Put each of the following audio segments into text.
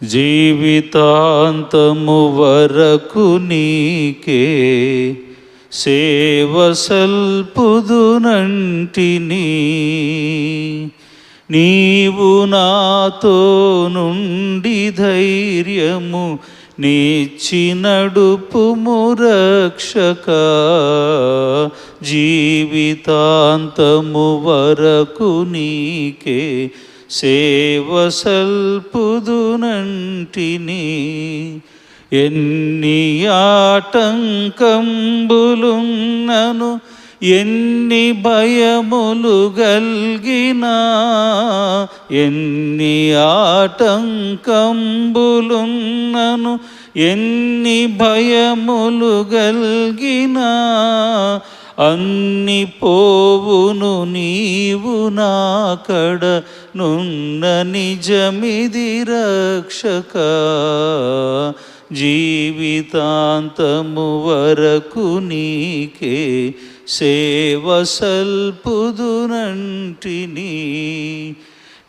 జీవితాంతము వరకు నీకే సేవ సల్పుదునంటిని నీవు నాతో నుండి ధైర్యము నీచి రక్షక జీవితాంతము వరకు నీకే సేవ సల్పుదునంటిని ఎన్ని ఆటంకంబులున్నను ఎన్ని భయములు గల్గినా ఎన్ని ఆటంకంబులున్నను ఎన్ని భయములు గల్గినా అన్ని పోవును నీవు నాకడ నున్న నిజమిది రక్షక. జీవితాంతము వరకు నీకే సేవ సల్పుదునంటిని.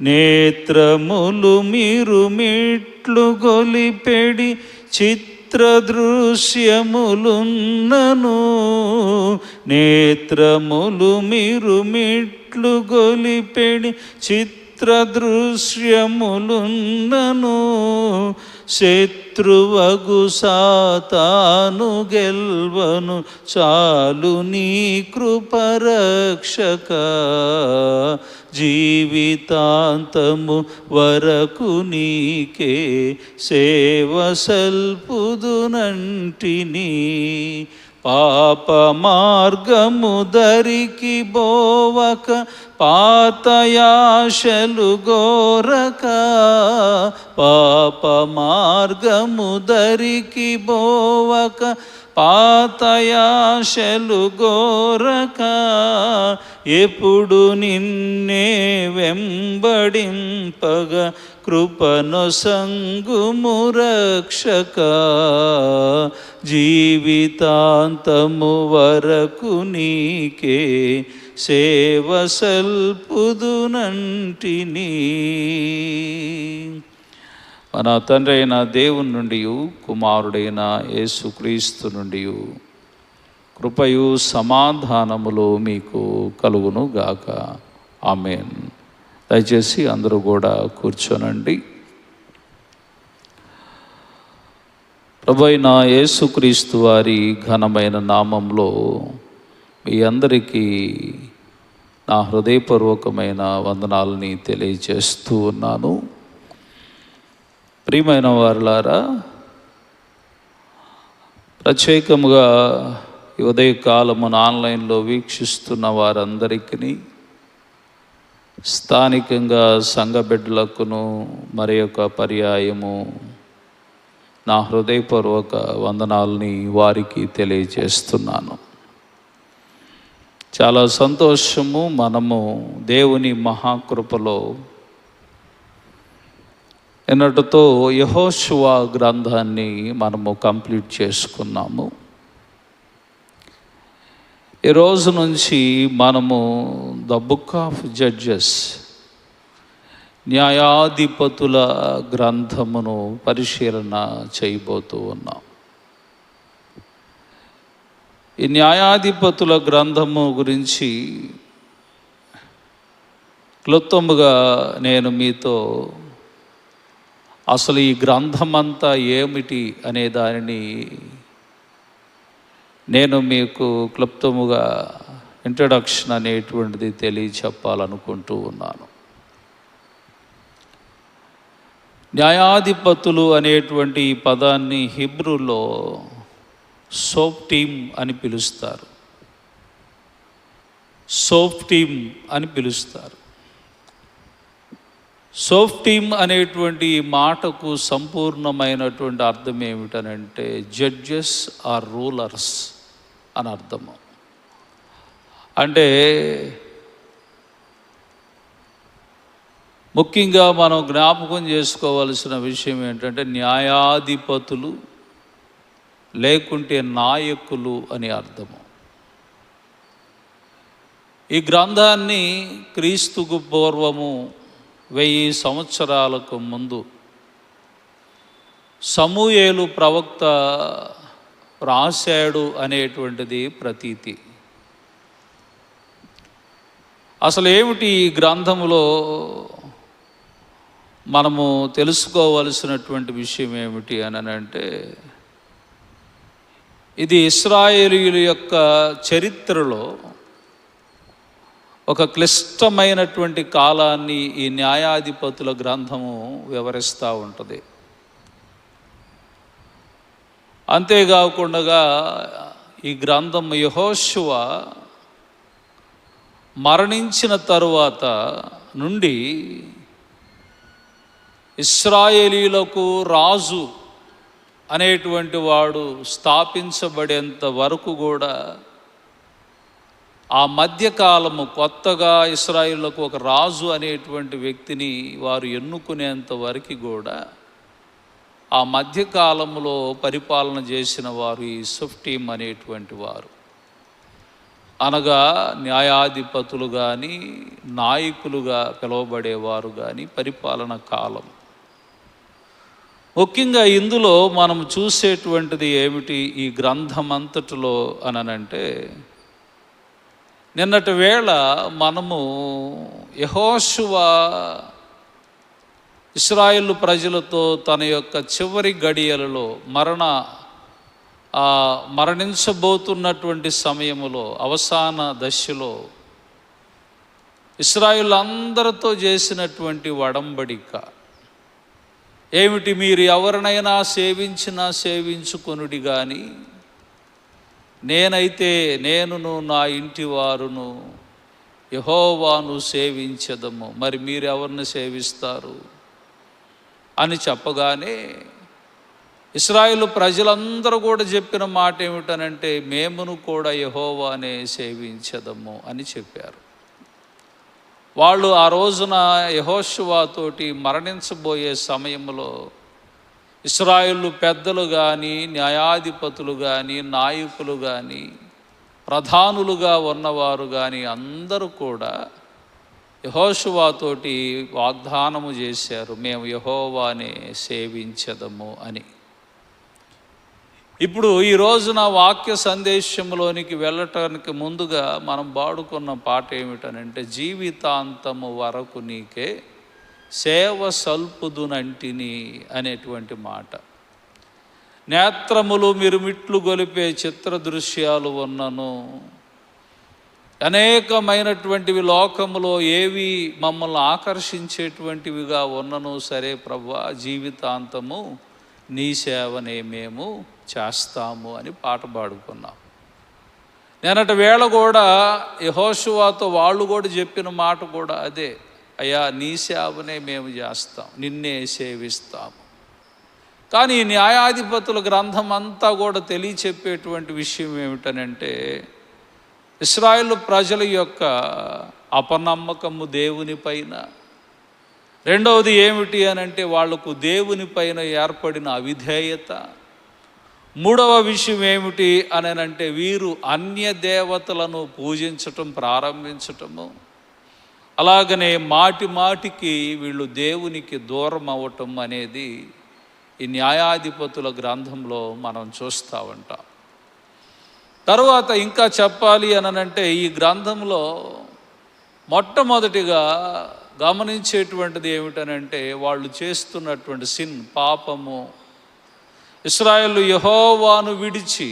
నేత్రములు మీరు మిట్లు గొలిపెడి చిత్ర దృశ్యములున్నను నేత్రములు మీరు మిట్లు గొలిపెడి చిత్ర దృశ్యములున్నను శత్రువగు సాతాను గెల్వను చాలు నీ కృపరక్షక. జీవితాంతము వరకు నీకే సేవ సల్పుదునంటిని. పాప మార్గము దరికి బోవక పాతయాశలు గోరక పాప మార్గము దరికి బోవక పాతయాశలు గోరక ఎప్పుడు నిన్నే వెంబడింపగ కృపను సంగుము రక్షక. జీవితాంతము వరకు నీకే సేవ సల్పుదునంటిని. మన తండ్రి అయిన దేవుని నుండి కుమారుడైన యేసుక్రీస్తు నుండి కృపయు సమాధానములు మీకు కలుగును గాక. ఆమెన్. దయచేసి అందరూ కూడా కూర్చోనండి. ప్రభు అయిన యేసుక్రీస్తు వారి ఘనమైన నామంలో మీ అందరికీ నా హృదయపూర్వకమైన వందనాలని తెలియజేస్తూ ఉన్నాను. ప్రియమైన వారులారా ప్రత్యేకముగా ఈ ఉదయకాలమున ఆన్లైన్లో వీక్షిస్తున్న వారందరికీ స్థానికంగా సంఘ బిడ్డలకును మరి యొక్క పర్యాయము నా హృదయపూర్వక వందనాలని వారికి తెలియజేస్తున్నాను. చాలా సంతోషము మనము దేవుని మహాకృపలో ఎన్నటితో యహోశువా గ్రంథాన్ని మనము కంప్లీట్ చేసుకున్నాము. ఈ రోజు నుంచి మనము ద బుక్ ఆఫ్ జడ్జెస్ న్యాయాధిపతుల గ్రంథమును పరిశీలన చేయబోతూ ఉన్నాం. ఈ న్యాయాధిపతుల గ్రంథము గురించి క్లుప్తముగా నేను మీతో అసలు ఈ గ్రంథం అంతా ఏమిటి అనే దానిని నేను మీకు క్లుప్తముగా ఇంట్రడక్షన్ అనేటువంటిది తెలియచెప్పాలనుకుంటూ ఉన్నాను. న్యాయాధిపతులు అనేటువంటి ఈ పదాన్ని హిబ్రూలో సోప్ టీమ్ అని పిలుస్తారు. సోప్ టీమ్ అని పిలుస్తారు. సోఫ్టీమ్ అనేటువంటి మాటకు సంపూర్ణమైనటువంటి అర్థం ఏమిటనంటే జడ్జెస్ ఆర్ రూలర్స్ అని అర్థము అంటే ముఖ్యంగా మనం జ్ఞాపకం చేసుకోవలసిన విషయం ఏంటంటే న్యాయాధిపతులు లేకుంటే నాయకులు అని అర్థము ఈ గ్రంథాన్ని క్రీస్తుకు పూర్వము వెయ్యి సంవత్సరాలకు ముందు సమూయేలు ప్రవక్త రాశాడు అనేటువంటిది ప్రతీతి. అసలు ఏమిటి ఈ గ్రంథంలో మనము తెలుసుకోవలసినటువంటి విషయం ఏమిటి అని అంటే ఇది ఇస్రాయేలీల యొక్క చరిత్రలో ఒక క్లిష్టమైనటువంటి కాలాన్ని ఈ న్యాయాధిపతుల గ్రంథము వివరిస్తూ ఉంటుంది. అంతేకాకుండా ఈ గ్రంథం యహోశివ మరణించిన తరువాత నుండి ఇస్రాయేలీలకు రాజు అనేటువంటి వాడు స్థాపించబడేంత వరకు కూడా ఆ మధ్యకాలము కొత్తగా ఇస్రాయిల్లకు ఒక రాజు అనేటువంటి వ్యక్తిని వారు ఎన్నుకునేంత వరకు కూడా ఆ మధ్యకాలంలో పరిపాలన చేసిన వారు ఈ సుఫ్టీం అనేటువంటి వారు. అనగా న్యాయాధిపతులు కానీ నాయకులుగా పిలువబడేవారు కానీ పరిపాలన కాలం. ముఖ్యంగా ఇందులో మనం చూసేటువంటిది ఏమిటి? ఈ గ్రంథం అంతటిలో అననంటే నిన్నటి వేళ మనము యహోశువ ఇస్రాయిల్ ప్రజలతో తన యొక్క చివరి గడియలలో మరణ మరణించబోతున్నటువంటి సమయములో అవసాన దశలో ఇస్రాయిల్ అందరితో చేసినటువంటి వడంబడిక. ఏమిటి మీరు ఎవరినైనా సేవించినా సేవించుకొనుడి కానీ నేనైతే నేనును నా ఇంటి వారును యహోవాను సేవించదము. మరి మీరు ఎవరిని సేవిస్తారు? అని చెప్పగానే ఇస్రాయిల్ ప్రజలందరూ కూడా చెప్పిన మాట ఏమిటనంటే మేమును కూడా యహోవానే సేవించదము అని చెప్పారు. వాళ్ళు ఆ రోజున యహోశువాతోటి మరణించబోయే సమయంలో ఇస్రాయేల్ పెద్దలు కానీ న్యాయాధిపతులు కానీ నాయకులు కానీ ప్రధానులుగా ఉన్నవారు కానీ అందరూ కూడా యహోశువాతోటి వాగ్దానము చేశారు మేము యహోవానే సేవించదము అని. ఇప్పుడు ఈ రోజున వాక్య సందేశంలోనికి వెళ్ళటానికి ముందుగా మనం పాడుకున్న పాట ఏమిటనంటే జీవితాంతము వరకు నీకే సేవ సల్పుదునంటిని అనేటువంటి మాట. నేత్రములు మిరుమిట్లు గొలిపే చిత్ర దృశ్యాలు ఉన్నను. అనేకమైనటువంటివి లోకములో ఏవి మమ్మల్ని ఆకర్షించేటువంటివిగా ఉన్నను సరే ప్రభా జీవితాంతము నీ సేవనే మేము చేస్తాము అని పాట పాడుకున్నాం. నేనటి వేళ కూడా యహోశువాతో వాళ్ళు కూడా చెప్పిన మాట కూడా అదే. అయ్యా నీ సేవనే మేము చేస్తాం నిన్నే సేవిస్తాము కానీ న్యాయాధిపతుల గ్రంథం అంతా కూడా తెలియచెప్పేటువంటి విషయం ఏమిటనంటే ఇస్రాయేల్ ప్రజల యొక్క అపనమ్మకము దేవుని పైన. రెండవది ఏమిటి అని అంటే వాళ్ళకు దేవుని పైన ఏర్పడిన అవిధేయత. మూడవ విషయం ఏమిటి అనంటే వీరు అన్య దేవతలను పూజించటం ప్రారంభించటము. అలాగనే మాటి మాటికి వీళ్ళు దేవునికి దూరం అవ్వటం అనేది ఈ న్యాయాధిపతుల గ్రంథంలో మనం చూస్తూ ఉంటాం. తర్వాత ఇంకా చెప్పాలి అనంటే ఈ గ్రంథంలో మొట్టమొదటిగా గమనించేటువంటిది ఏమిటనంటే వాళ్ళు చేస్తున్నటువంటి సిన్ పాపము. ఇస్రాయేల్ యహోవాను విడిచి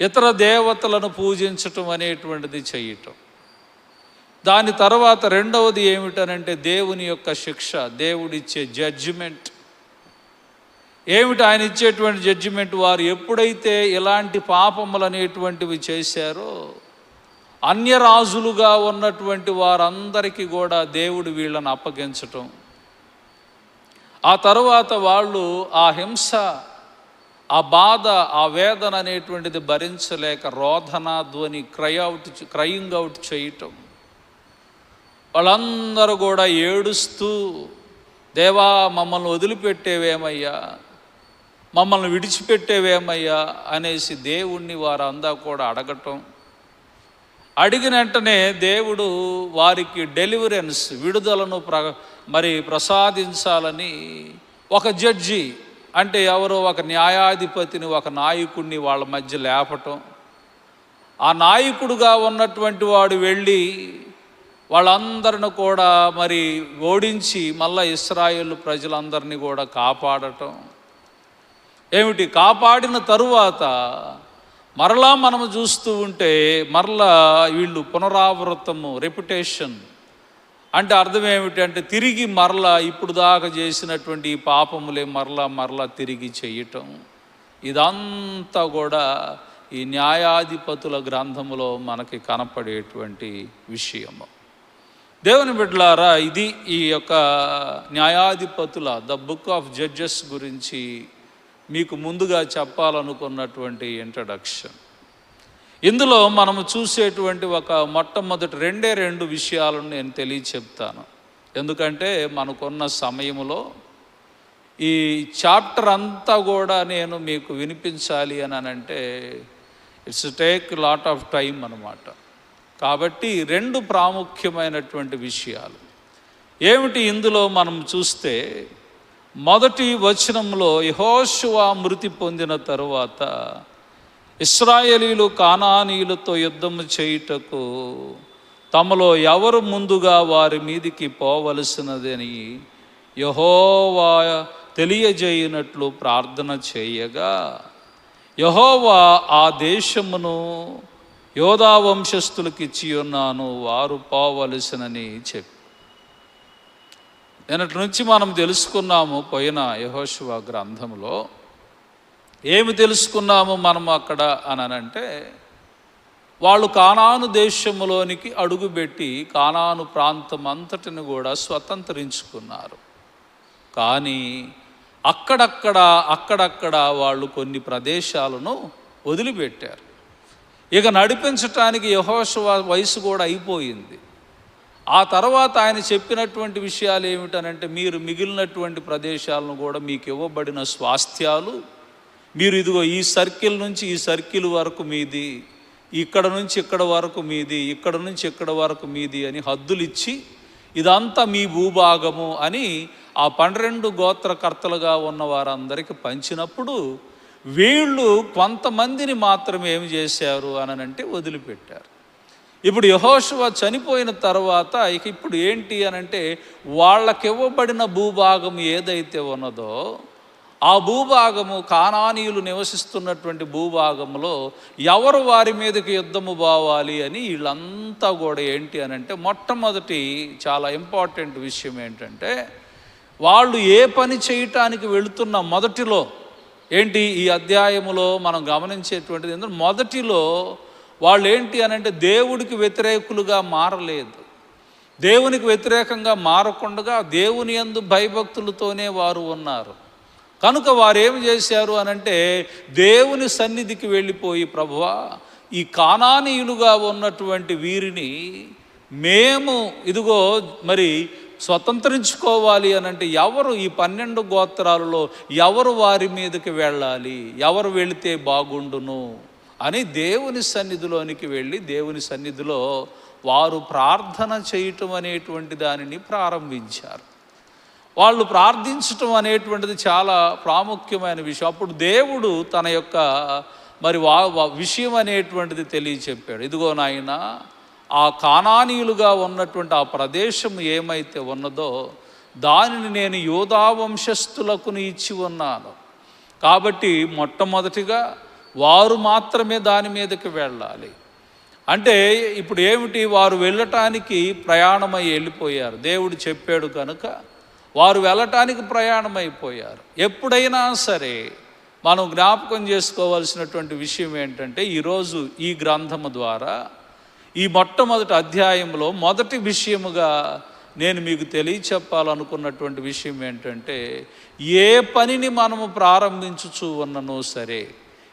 ఇతర దేవతలను పూజించటం అనేటువంటిది చేయటం. దాని తర్వాత రెండవది ఏమిటనంటే దేవుని యొక్క శిక్ష దేవుడిచ్చే జడ్జిమెంట్ ఏమిటి ఆయన ఇచ్చేటువంటి జడ్జిమెంట్ వారు ఎప్పుడైతే ఇలాంటి పాపములు అనేటువంటివి చేశారో అన్యరాజులుగా ఉన్నటువంటి వారందరికీ కూడా దేవుడు వీళ్ళని అప్పగించటం. ఆ తరువాత వాళ్ళు ఆ హింస ఆ బాధ ఆ వేదన అనేటువంటిది భరించలేక రోధన ధ్వని క్రై అవుట్ క్రయింగ్ అవుట్ చేయటం. వాళ్ళందరూ కూడా ఏడుస్తూ దేవా మమ్మల్ని వదిలిపెట్టేవేమయ్యా? మమ్మల్ని విడిచిపెట్టేవేమయ్యా? అనేసి దేవుణ్ణి వారందా కూడా అడగటం. అడిగిన వెంటనే దేవుడు వారికి డెలివరెన్స్ విడుదలను ప్ర మరి ప్రసాదించాలని ఒక జడ్జి అంటే ఎవరో ఒక న్యాయాధిపతిని ఒక నాయకుడిని వాళ్ళ మధ్య లేపటం. ఆ నాయకుడుగా ఉన్నటువంటి వాడు వెళ్ళి వాళ్ళందరిని కూడా మరి ఓడించి మళ్ళా ఇస్రాయేల్ ప్రజలందరినీ కూడా కాపాడటం. ఏమిటి? కాపాడిన తరువాత మరలా మనము చూస్తూ ఉంటే మరలా వీళ్ళు పునరావృతము రెప్యుటేషన్ అంటే అర్థం ఏమిటంటే తిరిగి మరలా ఇప్పుడు దాకా చేసినటువంటి ఈ పాపములే మరలా మరలా తిరిగి చేయటం. ఇదంతా కూడా ఈ న్యాయాధిపతుల గ్రంథములో మనకి కనపడేటువంటి విషయము. దేవుని బిడ్డలారా ఇది ఈ యొక్క న్యాయాధిపతుల ద బుక్ ఆఫ్ జడ్జెస్ గురించి మీకు ముందుగా చెప్పాలనుకున్నటువంటి ఇంట్రడక్షన్ ఇందులో మనము చూసేటువంటి ఒక మొట్టమొదటి రెండే రెండు విషయాలను నేను తెలియచెప్తాను. ఎందుకంటే మనకున్న సమయంలో ఈ చాప్టర్ అంతా కూడా నేను మీకు వినిపించాలి అని అంటే it's take lot of time అనమాట కాబట్టి రెండు ప్రాముఖ్యమైనటువంటి విషయాలు. ఏమిటి ఇందులో మనం చూస్తే మొదటి వచనంలో యహోశువా మృతి పొందిన తరువాత ఇస్రాయేలీలు కానానీయులతో యుద్ధము చేయుటకు తమలో ఎవరు ముందుగా వారి మీదికి పోవలసినదని యహోవా తెలియజేయనట్లు ప్రార్థన చేయగా యహోవా ఆ దేశమును యోధా వంశస్థులకు ఇచ్చి ఉన్నాను వారు పోవలసినని చెప్పి. నిన్నటి నుంచి మనం తెలుసుకున్నాము పోయిన యహోశివ గ్రంథంలో ఏమి తెలుసుకున్నాము మనం అక్కడ అనంటే వాళ్ళు కానాను దేశంలోనికి అడుగుపెట్టి కానాను ప్రాంతం అంతటిని కూడా స్వతంత్రించుకున్నారు. కానీ అక్కడక్కడ అక్కడక్కడ వాళ్ళు కొన్ని ప్రదేశాలను వదిలిపెట్టారు. ఇక నడిపించటానికి యహోశవ వయసు కూడా అయిపోయింది. ఆ తర్వాత ఆయన చెప్పినటువంటి విషయాలు ఏమిటనంటే మీరు మిగిలినటువంటి ప్రదేశాలను కూడా మీకు ఇవ్వబడిన స్వాస్థ్యాలు మీరు ఇదిగో ఈ సర్కిల్ నుంచి ఈ సర్కిల్ వరకు మీది ఇక్కడ నుంచి ఇక్కడ వరకు మీది ఇక్కడ నుంచి ఇక్కడ వరకు మీది అని హద్దులు ఇచ్చి ఇదంతా మీ భూభాగము అని ఆ పన్నెండు గోత్రకర్తలుగా ఉన్న వారందరికీ పంచినప్పుడు వీళ్ళు కొంతమందిని మాత్రమే ఏమి చేశారు అని అంటే వదిలిపెట్టారు. ఇప్పుడు యహోశువ చనిపోయిన తర్వాత ఇక ఇప్పుడు ఏంటి అనంటే వాళ్ళకివ్వబడిన వాళ్ళకి ఇవ్వబడిన భూభాగం ఏదైతే ఉన్నదో ఆ భూభాగము కానానీయులు నివసిస్తున్నటువంటి భూభాగంలో ఎవరు వారి మీదకి యుద్ధము బావాలి అని వీళ్ళంతా కూడా ఏంటి అనంటే మొట్టమొదటి చాలా ఇంపార్టెంట్ విషయం ఏంటంటే వాళ్ళు ఏ పని చేయటానికి వెళుతున్న మొదటిలో ఏంటి ఈ అధ్యాయములో మనం గమనించేటువంటిది ఎందుకంటే మొదటిలో వాళ్ళు ఏంటి అని అంటే దేవుడికి వ్యతిరేకులుగా మారలేదు. దేవునికి వ్యతిరేకంగా మారకుండా దేవుని యందు భయభక్తులతోనే వారు ఉన్నారు. కనుక వారు చేశారు అనంటే దేవుని సన్నిధికి వెళ్ళిపోయి ప్రభువా ఈ కానానీయులుగా ఉన్నటువంటి వీరిని మేము ఇదిగో మరి స్వతంత్రించుకోవాలి అని అంటే ఎవరు ఈ పన్నెండు గోత్రాలలో ఎవరు వారి మీదకి వెళ్ళాలి? ఎవరు వెళితే బాగుండును? అని దేవుని సన్నిధిలోనికి వెళ్ళి దేవుని సన్నిధిలో వారు ప్రార్థన చేయటం అనేటువంటి దానిని ప్రారంభించారు. వాళ్ళు ప్రార్థించటం అనేటువంటిది చాలా ప్రాముఖ్యమైన విషయం. అప్పుడు దేవుడు తన యొక్క మరి వా వా- విషయం అనేటువంటిది తెలియచెప్పాడు. ఇదిగో నాయన ఆ కానానీయులుగా ఉన్నటువంటి ఆ ప్రదేశం ఏమైతే ఉన్నదో దానిని నేను యోధా వంశస్థులకు ఇచ్చి ఉన్నాను. కాబట్టి మొట్టమొదటిగా వారు మాత్రమే దాని మీదకి వెళ్ళాలి. అంటే ఇప్పుడు ఏమిటి? వారు వెళ్ళటానికి ప్రయాణమై వెళ్ళిపోయారు. దేవుడు చెప్పాడు కనుక వారు వెళ్ళటానికి ప్రయాణమైపోయారు. ఎప్పుడైనా సరే మనం జ్ఞాపకం చేసుకోవాల్సినటువంటి విషయం ఏంటంటే ఈరోజు ఈ గ్రంథము ద్వారా ఈ మొట్టమొదటి అధ్యాయంలో మొదటి విషయముగా నేను మీకు తెలియచెప్పాలనుకున్నటువంటి విషయం ఏంటంటే ఏ పనిని మనము ప్రారంభించుచు ఉన్ననో సరే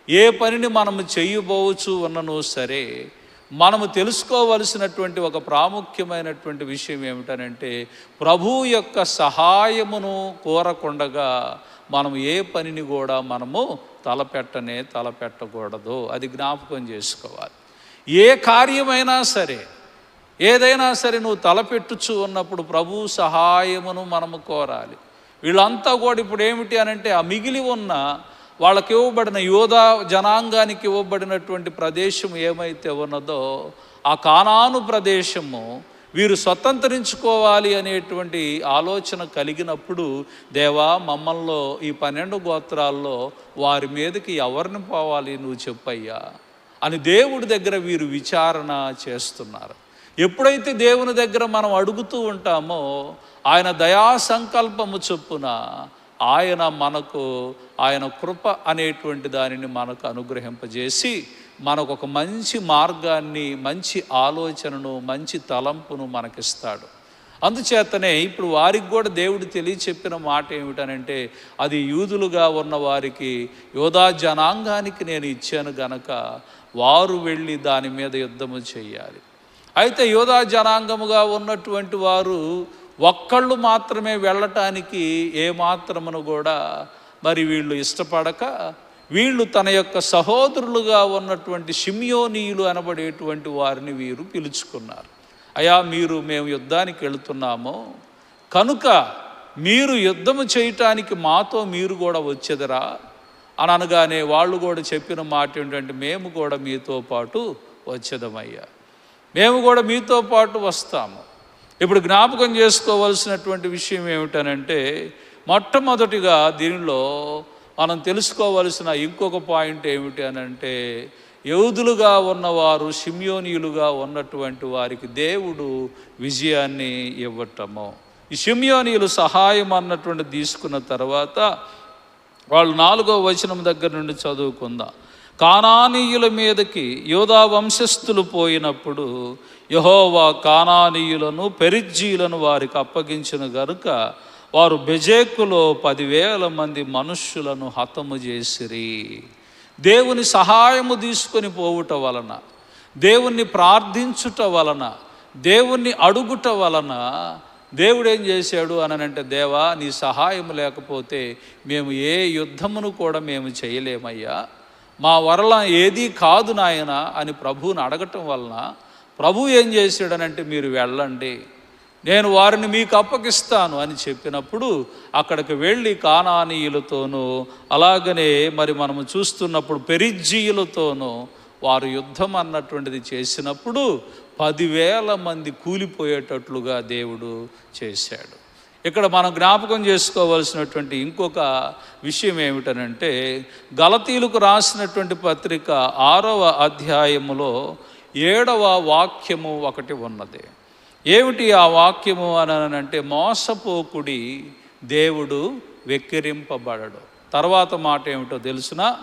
ఏ పనిని మనము చేయబోవచ్చు ఉన్ననో సరే మనము తెలుసుకోవలసినటువంటి ఒక ప్రాముఖ్యమైనటువంటి విషయం ఏమిటనంటే ప్రభువు యొక్క సహాయమును కోరకుండగా మనం ఏ పనిని కూడా మనము తలపెట్టనే తలపెట్టకూడదు. అది జ్ఞాపకం చేసుకోవాలి. ఏ కార్యమైనా సరే ఏదైనా సరే నువ్వు తలపెట్టుచు ఉన్నప్పుడు ప్రభు సహాయమును మనము కోరాలి. వీళ్ళంతా కూడా ఇప్పుడు ఏమిటి అని అంటే ఆ మిగిలి ఉన్న వాళ్ళకి ఇవ్వబడిన యోధా జనాంగానికి ఇవ్వబడినటువంటి ప్రదేశం ఏమైతే ఉన్నదో ఆ కానాను ప్రదేశము వీరు స్వతంత్రించుకోవాలి అనేటువంటి ఆలోచన కలిగినప్పుడు దేవా మమ్మల్లో ఈ పన్నెండు గోత్రాల్లో వారి మీదకి ఎవరిని పోవాలి నువ్వు చెప్పయ్యా? అని దేవుడి దగ్గర వీరు విచారణ చేస్తున్నారు. ఎప్పుడైతే దేవుని దగ్గర మనం అడుగుతూ ఉంటామో ఆయన దయా సంకల్పము చొప్పున ఆయన మనకు ఆయన కృప అనేటువంటి దానిని మనకు అనుగ్రహింపజేసి మనకు ఒక మంచి మార్గాన్ని మంచి ఆలోచనను మంచి తలంపును మనకిస్తాడు. అందుచేతనే ఇప్పుడు వారికి కూడా దేవుడు తెలియ చెప్పిన మాట ఏమిటనంటే అది యూదులుగా ఉన్న వారికి యోధా జనాంగానికి నేను ఇచ్చాను గనక వారు వెళ్ళి దాని మీద యుద్ధము చేయాలి అయితే యోధా జనాంగముగా ఉన్నటువంటి వారు ఒక్కళ్ళు మాత్రమే వెళ్ళటానికి ఏమాత్రమును కూడా మరి వీళ్ళు ఇష్టపడక వీళ్ళు తన యొక్క సహోదరులుగా ఉన్నటువంటి షిమియోనీయులు అనబడేటువంటి వారిని వీరు పిలుచుకున్నారు. అయా మీరు మేము యుద్ధానికి వెళుతున్నాము. కనుక మీరు యుద్ధము చేయటానికి మాతో మీరు కూడా వచ్చేదరా అని అనగానే వాళ్ళు కూడా చెప్పిన మాట ఏంటంటే మేము కూడా మీతో పాటు వచ్చేదమయ్యా. మేము కూడా మీతో పాటు వస్తాము. ఇప్పుడు జ్ఞాపకం చేసుకోవాల్సినటువంటి విషయం ఏమిటనంటే మొట్టమొదటిగా దీనిలో మనం తెలుసుకోవలసిన ఇంకొక పాయింట్ ఏమిటి అనంటే యోధులుగా ఉన్నవారు షిమ్యోనియులుగా ఉన్నటువంటి వారికి దేవుడు విజయాన్ని ఇవ్వటము. ఈ షిమ్యోనియులు సహాయం అన్నటువంటి తీసుకున్న తర్వాత వాళ్ళు నాలుగో వచనం దగ్గర నుండి చదువుకుందాం. కానానీయుల మీదకి యోధా వంశస్థులు పోయినప్పుడు యహోవా కానానీయులను పెరిజ్జీలను వారికి అప్పగించిన గనుక వారు బెజేకులో పదివేల మంది మనుష్యులను హతము చేసిరి. దేవుని సహాయము తీసుకొని పోవుట వలన దేవుణ్ణి ప్రార్థించుట వలన దేవుణ్ణి అడుగుట వలన దేవుడు ఏం చేశాడు అనంటే దేవా నీ సహాయం లేకపోతే మేము ఏ యుద్ధమును కూడా మేము చేయలేమయ్యా. మా వరల ఏదీ కాదు నాయన అని ప్రభువుని అడగటం వలన ప్రభు ఏం చేశాడనంటే మీరు వెళ్ళండి. నేను వారిని మీకు అప్పగిస్తాను అని చెప్పినప్పుడు అక్కడికి వెళ్ళి కానానీయులతోనూ అలాగనే మరి మనము చూస్తున్నప్పుడు పెరిజ్జీయులతోనూ వారు యుద్ధం అన్నటువంటిది చేసినప్పుడు పదివేల మంది కూలిపోయేటట్లుగా దేవుడు చేశాడు. ఇక్కడ మనం జ్ఞాపకం చేసుకోవాల్సినటువంటి ఇంకొక విషయం ఏమిటనంటే గలతీలకు రాసినటువంటి పత్రిక ఆరవ అధ్యాయములో ఏడవ వాక్యము ఒకటి ఉన్నది. ఏమిటి ఆ వాక్యము అని అంటే మోసపోకుడి దేవుడు వెక్కిరింపబడడు. తర్వాత మాట ఏమిటో తెలుసునా?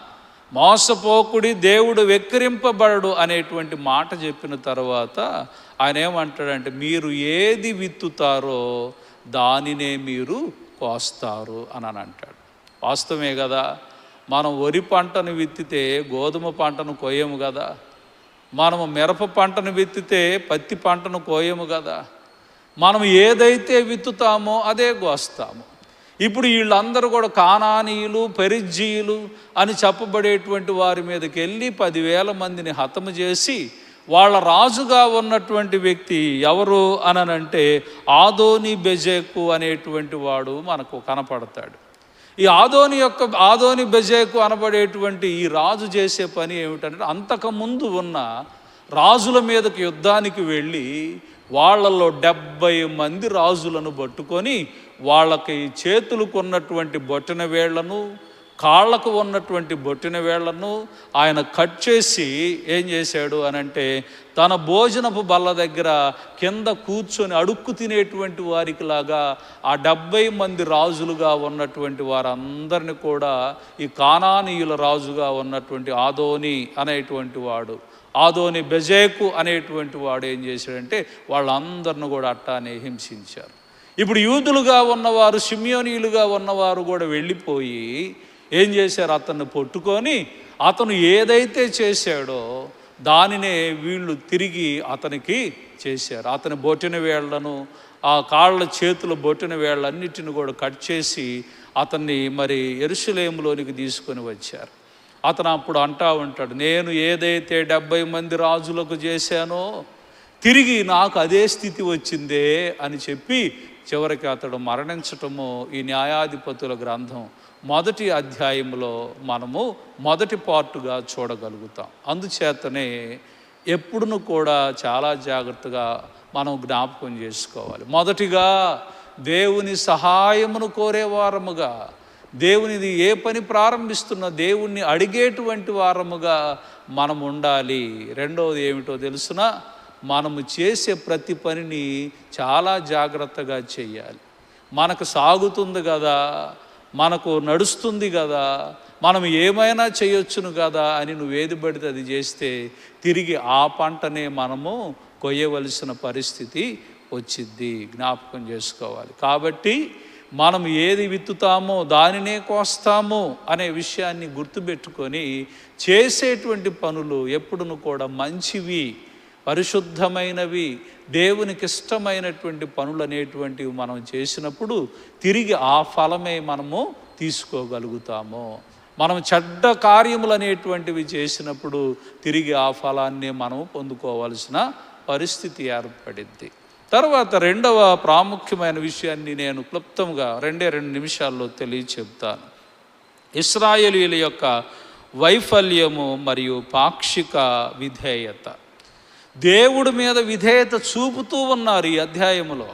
మోసపోకుడి దేవుడు వెక్కిరింపబడడు అనేటువంటి మాట చెప్పిన తర్వాత ఆయన ఏమంటాడంటే మీరు ఏది విత్తుతారో దానినే మీరు కోస్తారు అని అని అంటాడు వాస్తవమే కదా? మనం వరి పంటను విత్తితే గోధుమ పంటను కోయము కదా? మనము మిరప పంటను విత్తితే పత్తి పంటను కోయము కదా. మనం ఏదైతే విత్తుతామో అదే కోస్తాము. ఇప్పుడు వీళ్ళందరూ కూడా కానానీయులు పెరిజ్జీయులు అని చెప్పబడేటువంటి వారి మీదకి వెళ్ళి పదివేల మందిని హతము చేసి వాళ్ళ రాజుగా ఉన్నటువంటి వ్యక్తి ఎవరు అననంటే ఆదోని బెజేకు అనేటువంటి వాడు మనకు కనపడతాడు. ఈ ఆదోని యొక్క ఆదోని బెజేకు అనబడేటువంటి ఈ రాజు చేసే పని ఏమిటంటే అంతకుముందు ఉన్న రాజుల మీదకి యుద్ధానికి వెళ్ళి వాళ్ళలో డెబ్బై మంది రాజులను పట్టుకొని వాళ్ళకి చేతులకు ఉన్నటువంటి బొట్టిన వేళ్ళను కాళ్ళకు ఉన్నటువంటి బొట్టిన వేళ్ళను ఆయన కట్ చేసి ఏం చేశాడు అని అంటే తన భోజనపు బల్ల దగ్గర కింద కూర్చొని అడుక్కు తినేటువంటి వారికి లాగా ఆ డెబ్బై మంది రాజులుగా ఉన్నటువంటి వారందరిని కూడా ఈ కానానీయుల రాజుగా ఉన్నటువంటి ఆదోని అనేటువంటి వాడు ఆదోని బెజేకు అనేటువంటి వాడు ఏం చేశాడంటే వాళ్ళందరిని కూడా అట్టానే హింసించారు. ఇప్పుడు యూదులుగా ఉన్నవారు సిమియోనీయులుగా ఉన్నవారు కూడా వెళ్ళిపోయి ఏం చేశారు? అతన్ని పట్టుకొని అతను ఏదైతే చేశాడో దానినే వీళ్ళు తిరిగి అతనికి చేశారు. అతని బొట్టిన వేళ్ళను ఆ కాళ్ళ చేతుల బొట్టిన వేళ్ళన్నిటిని కూడా కట్ చేసి అతన్ని మరి ఎరుసలేములోనికి తీసుకొని వచ్చారు. అతను అప్పుడు అంటా ఉంటాడు నేను ఏదైతే డెబ్బై మంది రాజులకు చేశానో తిరిగి నాకు అదే స్థితి వచ్చిందే అని చెప్పి చివరికి అతడు మరణించటము ఈ న్యాయాధిపతుల గ్రంథం మొదటి అధ్యాయంలో మనము మొదటి పార్టుగా చూడగలుగుతాం. అందుచేతనే ఎప్పుడును కూడా చాలా జాగ్రత్తగా మనం జ్ఞాపకం చేసుకోవాలి. మొదటిగా దేవుని సహాయమును కోరేవారముగా దేవునిది ఏ పని ప్రారంభిస్తున్న దేవుణ్ణి అడిగేటువంటి వారముగా మనం ఉండాలి రెండవది ఏమిటో తెలుసునా? మనము చేసే ప్రతి పనిని చాలా జాగ్రత్తగా చేయాలి. మనకు సాగుతుంది కదా మనకు నడుస్తుంది కదా మనం ఏమైనా చేయొచ్చును కదా అని నువ్వు పడితే అది చేస్తే తిరిగి ఆ పంటనే మనము కొయ్యవలసిన పరిస్థితి వచ్చిద్ది. జ్ఞాపకం చేసుకోవాలి. కాబట్టి మనం ఏది విత్తుతామో దానినే కోస్తాము అనే విషయాన్ని గుర్తుపెట్టుకొని చేసేటువంటి పనులు ఎప్పుడును కూడా మంచివి. పరిశుద్ధమైనవి దేవునికి ఇష్టమైనటువంటి పనులు అనేటువంటివి మనం చేసినప్పుడు తిరిగి ఆ ఫలమే మనము తీసుకోగలుగుతాము. మనం చెడ్డ కార్యములు అనేటువంటివి చేసినప్పుడు తిరిగి ఆ ఫలాన్ని మనం పొందుకోవాల్సిన పరిస్థితి ఏర్పడింది. తర్వాత రెండవ ప్రాముఖ్యమైన విషయాన్ని నేను క్లుప్తంగా రెండే రెండు నిమిషాల్లో తెలియ చెప్తాను ఇస్రాయేలీల యొక్క వైఫల్యము మరియు పాక్షిక విధేయత. దేవుడి మీద విధేయత చూపుతూ ఉన్నారు ఈ అధ్యాయములో.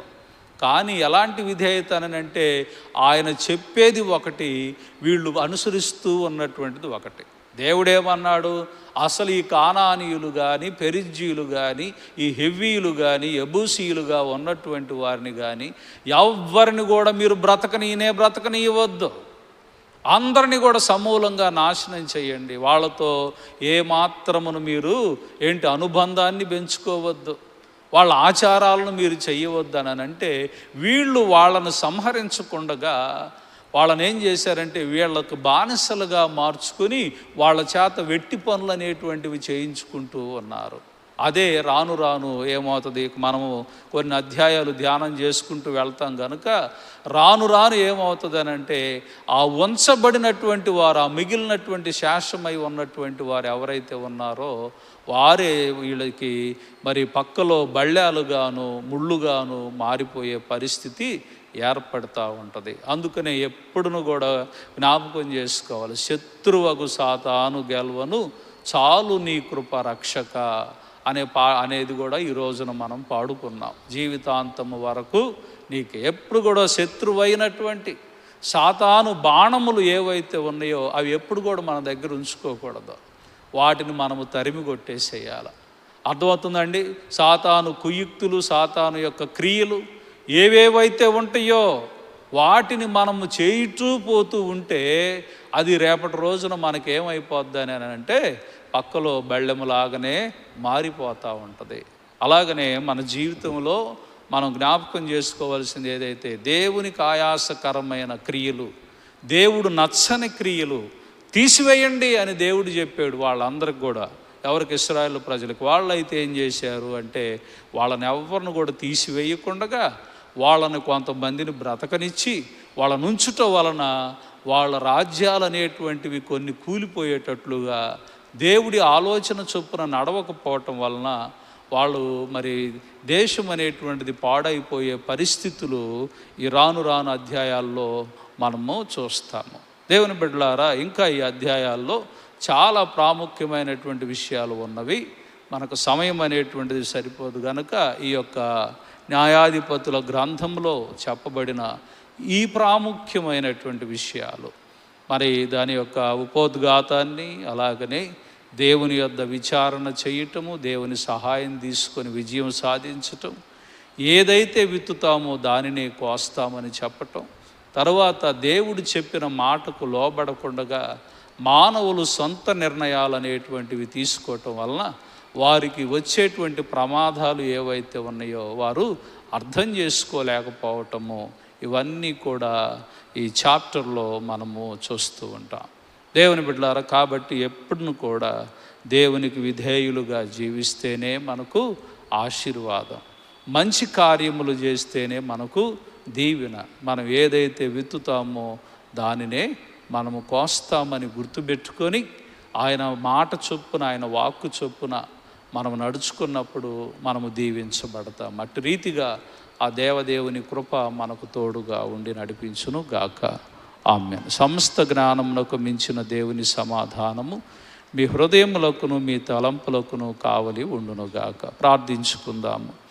కానీ ఎలాంటి విధేయత అని అంటే ఆయన చెప్పేది ఒకటి వీళ్ళు అనుసరిస్తూ ఉన్నటువంటిది ఒకటి. దేవుడేమన్నాడు? అసలు ఈ కానానీయులు కానీ పెరిజ్జీయులు కానీ ఈ హెవీలు కానీ ఎబూసీయులుగా ఉన్నటువంటి వారిని కానీ ఎవరిని కూడా మీరు బ్రతకనీయనే బ్రతకనీయవద్దు. అందరినీ కూడా సమూలంగా నాశనం చేయండి. వాళ్ళతో ఏ మాత్రమును మీరు ఏంటి అనుబంధాన్ని పెంచుకోవద్దు. వాళ్ళ ఆచారాలను మీరు చేయవద్దు అని అంటే వీళ్ళు వాళ్ళను సంహరించకుండగా వాళ్ళని ఏం చేశారంటే వీళ్ళకు బానిసలుగా మార్చుకొని వాళ్ళ చేత వెట్టి పనులు అనేటువంటివి చేయించుకుంటూ ఉన్నారు. అదే రాను రాను ఏమవుతుంది? మనము కొన్ని అధ్యాయాలు ధ్యానం చేసుకుంటూ వెళ్తాం కనుక రాను రాను ఏమవుతుంది అని అంటే ఆ వంచబడినటువంటి వారు ఆ మిగిలినటువంటి శాశ్వమై ఉన్నటువంటి వారు ఎవరైతే ఉన్నారో వారే వీళ్ళకి మరి పక్కలో బళ్ళాలుగాను ముళ్ళుగాను మారిపోయే పరిస్థితి ఏర్పడతా ఉంటుంది. అందుకనే ఎప్పుడును కూడా జ్ఞాపకం చేసుకోవాలి. శత్రువకు సాతాను గెలవను చాలు నీ కృప రక్షక అనే పా అనేది కూడా ఈ రోజున మనం పాడుకున్నాం. జీవితాంతము వరకు నీకు ఎప్పుడు కూడా శత్రువైనటువంటి సాతాను బాణములు ఏవైతే ఉన్నాయో అవి ఎప్పుడు కూడా మన దగ్గర ఉంచుకోకూడదు. వాటిని మనము తరిమి కొట్టేసేయాలి. అర్థమవుతుందండి? సాతాను కుయుక్తులు సాతాను యొక్క క్రియలు ఏవేవైతే ఉంటాయో వాటిని మనము చేయిటూ పోతూ ఉంటే అది రేపటి రోజున మనకేమైపోద్ది అని అంటే పక్కలో బెళ్ళెములాగానే మారిపోతూ ఉంటుంది. అలాగనే మన జీవితంలో మనం జ్ఞాపకం చేసుకోవాల్సింది ఏదైతే దేవునికి ఆయాసకరమైన క్రియలు దేవుడు నచ్చని క్రియలు తీసివేయండి అని దేవుడు చెప్పాడు వాళ్ళందరికి కూడా. ఎవరికి? ఇస్రాయల్ ప్రజలకు. వాళ్ళైతే ఏం చేశారు అంటే వాళ్ళని ఎవరిని కూడా తీసివేయకుండగా వాళ్ళని కొంతమందిని బ్రతకనిచ్చి వాళ్ళ నుంచుట వలన వాళ్ళ రాజ్యాలు అనేటువంటివి కొన్ని కూలిపోయేటట్లుగా దేవుడి ఆలోచన చొప్పున నడవకపోవటం వలన వాళ్ళు మరి దేశం అనేటువంటిది పాడైపోయే పరిస్థితులు ఈ రాను రాను అధ్యాయాల్లో మనము చూస్తాము. దేవుని బిడ్డలారా ఇంకా ఈ అధ్యాయాల్లో చాలా ప్రాముఖ్యమైనటువంటి విషయాలు ఉన్నవి. మనకు సమయం అనేటువంటిది సరిపోదు కనుక ఈ యొక్క న్యాయాధిపతుల గ్రంథంలో చెప్పబడిన ఈ ప్రాముఖ్యమైనటువంటి విషయాలు. మరి దాని యొక్క ఉపోద్ఘాతాన్ని అలాగనే దేవుని యొద్ద విచారణ చేయటము దేవుని సహాయం తీసుకొని విజయం సాధించటం ఏదైతే విత్తుతామో దానినే కోస్తామని చెప్పటం. తర్వాత దేవుడు చెప్పిన మాటకు లోబడకుండగా మానవులు సొంత నిర్ణయాలు అనేటువంటివి తీసుకోవటం వలన వారికి వచ్చేటువంటి ప్రమాదాలు ఏవైతే ఉన్నాయో వారు అర్థం చేసుకోలేకపోవటము. ఇవన్నీ కూడా ఈ చాప్టర్లో మనము చూస్తూ ఉంటాం. దేవుని బిడ్డలారా కాబట్టి ఎప్పుడు కూడా దేవునికి విధేయులుగా జీవిస్తేనే మనకు ఆశీర్వాదం. మంచి కార్యములు చేస్తేనే మనకు దీవెన. మనం ఏదైతే విత్తుతామో దానినే మనము కోస్తామని గుర్తుపెట్టుకొని ఆయన మాట చొప్పున ఆయన వాక్కు చొప్పున మనం నడుచుకున్నప్పుడు మనము దీవించబడతాం. అటు రీతిగా ఆ దేవదేవుని కృప మనకు తోడుగా ఉండి నడిపించును గాక. ఆమె సమస్త జ్ఞానమునకు మించిన దేవుని సమాధానము మీ హృదయములకును మీ తలంపులకును కావలి ఉండునుగాక. ప్రార్థించుకుందాము.